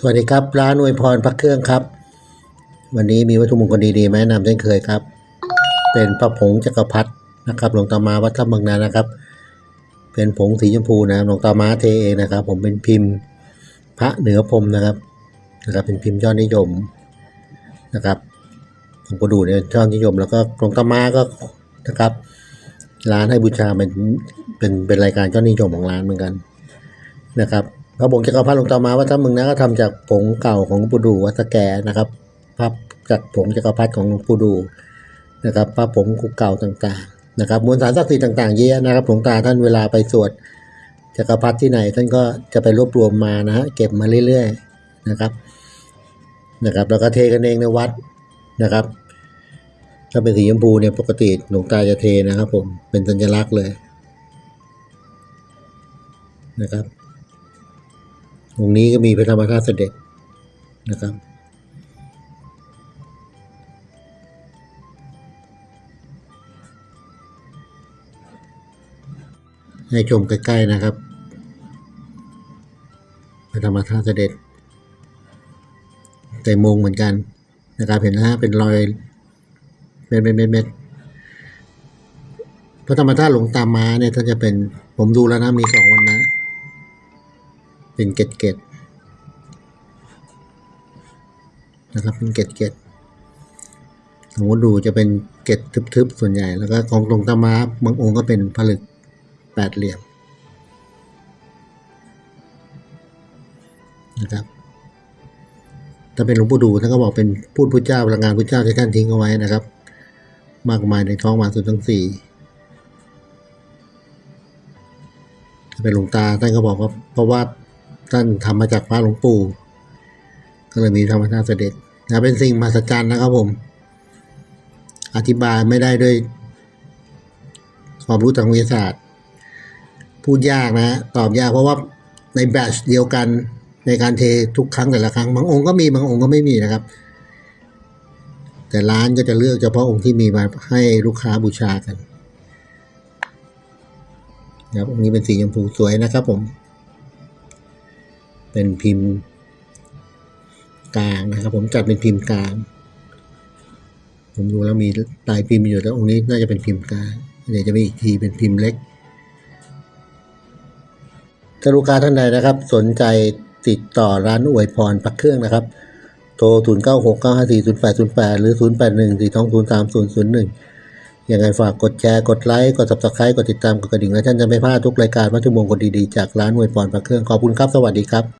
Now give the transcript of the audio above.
สวัสดีครับ ร้านอวยพรพระเครื่องครับ วันนี้มีวัตถุมงคลดีๆมาแนะนำเช่นเคยครับ เป็นพระผงจักรพรรดินะครับหลวงตามาวัดถ้ำบางนานะครับ เป็นผงสีชมพูนะหลวงตามาเทเองนะครับ ผมเป็นพิมพ์พระเหนือพรมนะครับนะครับ เป็นพิมพ์ยอดนิยมนะครับหลวงปู่ดูเนี่ยยอดนิยม แล้วก็หลวงตามาก็นะครับ ร้านให้บูชาเป็นเป็นเป็นรายการยอดนิยมของร้านเหมือนกันนะครับ พระผงจักรพรรดิหลวงตามาวัดถ้ำมึงนะก็ทำจากผงเก่าของปูดูวัดสแกนะครับภาพจากผงจักรพรรดิของหลวงปู่ดูนะครับพระผงเก่าต่างๆนะครับมวลสารศักดิ์สิทธิ์ต่างๆเยอะนะครับหลวงตาท่านเวลาไปสวดจักรพรรดิที่ไหนท่านก็จะไปรวบรวมมานะฮะเก็บมาเรื่อยๆนะครับนะครับแล้วก็เทกันเองในวัดนะครับ ถ้าเป็นสีชมพูเนี่ยปกติหลวงตาจะเทนะครับผมเป็นสัญลักษณ์เลยนะครับ องค์นี้ก็มีพระธรรมธาตุเสด็จนะครับ ให้ชมใกล้ๆนะครับ พระธรรมธาตุเสด็จ แต่มงเหมือนกันนะครับเห็นนะฮะเป็นรอยเม็ดเม็ดเม็ดเม็ดพระธรรมธาตุหลวงตามาเนี่ยท่านจะเป็นผมดูแล้วนะมีสองวันนะ เป็นเกล็ดเกล็ดนะครับเป็นเกล็ดเกล็ดผมว่ดูจะเป็นเกล็ดทึบๆส่วนใหญ่ แล้วก็ของหลวงตามาบางองค์ก็เป็นผลึกแปดเหลี่ยมนะครับถ้าเป็นหลวงปู่ดูท่านก็บอกเป็นพูดพุทธเจ้าพลังงานพุทธเจ้าที่ท่านทิ้งเอาไว้นะครับ มากมายในท้องมาสุดทั้งสี่ถ้าเป็นหลวงตาท่านก็บอกว่าเพราะว่า ท่านทำมาจากพระหลวงปู่ก็เลยมีธรรมชาติเสด็จนะเป็นสิ่งมหัศจรรย์นะครับผม อธิบายไม่ได้ด้วยความรู้ทางวิทยาศาสตร์ พูดยากนะ ตอบยากเพราะว่าในแบตชเดียวกันในการเททุกครั้งแต่ละครั้ง บางองค์ก็มีบางองค์ก็ไม่มีนะครับ แต่ร้านก็จะเลือกเฉพาะองค์ที่มีมาให้ลูกค้าบูชากันครับองค์นี้เป็นสีชมพูสวยนะครับผม เป็นพิมพ์กลางนะครับ ผมจัดเป็นพิมพ์กลาง ผมดูแล้วมีลายพิมพ์อยู่แล้วองค์นี้น่าจะเป็นพิมพ์กลางเดี๋ยวจะมีอีกทีเป็นพิมพ์เล็กถ้าลูกค้าท่านใดนะครับ สนใจติดต่อร้านอวยพรปักเครื่องนะครับ โทร 0 9 6 9 5 4 0 8 0 8 หรือ 0 8 1 4 2 0 3 0 0 1 ยังไงฝากกดแชร์กดไลค์ กด subscribe กดติดตามกดกระดิ่ง และท่านจะไม่พลาดทุกรายการวัตถุมงคลดี ๆ จากร้านอวยพรปักเครื่อง ขอบคุณครับ สวัสดีครับ